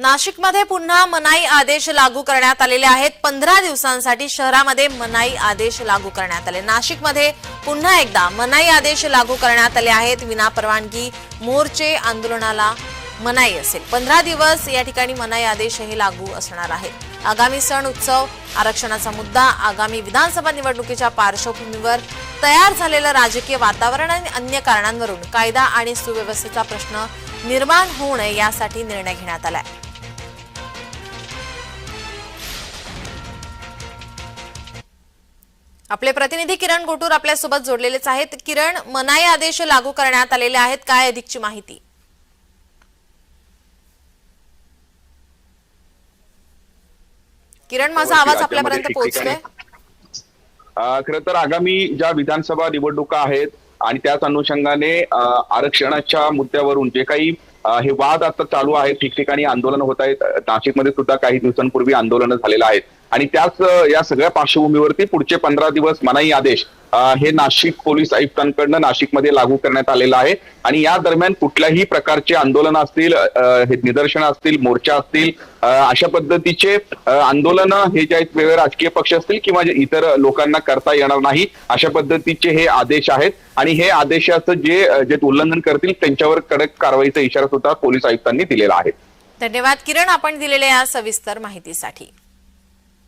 नाशिकमध्ये पुन्हा मनाई आदेश लागू करण्यात आलेले आहेत. पंधरा दिवसांसाठी शहरामध्ये मनाई आदेश लागू करण्यात आले. नाशिकमध्ये पुन्हा एकदा मनाई आदेश लागू करण्यात आले आहेत. विना परवानगी मोर्चे आंदोलनाला मनाई असेल. पंधरा दिवस या ठिकाणी मनाई आदेश हे लागू असणार आहेत. आगामी सण उत्सव आरक्षणाचा मुद्दा आगामी विधानसभा निवडणुकीच्या पार्श्वभूमीवर तयार झालेलं राजकीय वातावरण आणि अन्य कारणांवरून कायदा आणि सुव्यवस्थेचा प्रश्न निर्माण होऊ नये यासाठी निर्णय घेण्यात आलाय. आपले प्रतिनिधी किरण गोटूर आपल्यासोबत जोडलेलेच आहेत. किरण मनाई आदेश लागू करण्यात आलेले आहेत. काय अधिकची माहिती? किरण माझा आवाज आपल्यापर्यंत पोहोचतोय? खरं तर आगामी ज्या विधानसभा निवडणुका आहेत आणि त्याच अनुषंगाने आरक्षणाच्या मुद्द्यावरून जे काही हे वाद आता चालू आहेत ठिकठिकाणी आंदोलन होत आहेत. नाशिकमध्ये सुद्धा काही दिवसांपूर्वी आंदोलनं झालेलं आहेत. आणि त्याच या सगळ्या पार्श्वभूमीवरती पुढचे पंधरा दिवस मनाई आदेश हे नाशिक पोलीस आयुक्तांकडनं नाशिकमध्ये लागू करण्यात आलेलं आहे. आणि या दरम्यान कुठल्याही प्रकारचे आंदोलन असतील हे निदर्शनं असतील मोर्चा असतील अशा पद्धतीचे आंदोलन हे जे आहेत वेगवेगळे राजकीय पक्ष असतील किंवा इतर लोकांना करता येणार नाही अशा पद्धतीचे हे आदेश आहेत. आणि हे आदेशाचं जे जे उल्लंघन करतील त्यांच्यावर कडक कारवाईचा इशारा सुद्धा पोलीस आयुक्तांनी दिलेला आहे. धन्यवाद. किरण आपण दिलेल्या या सविस्तर माहितीसाठी.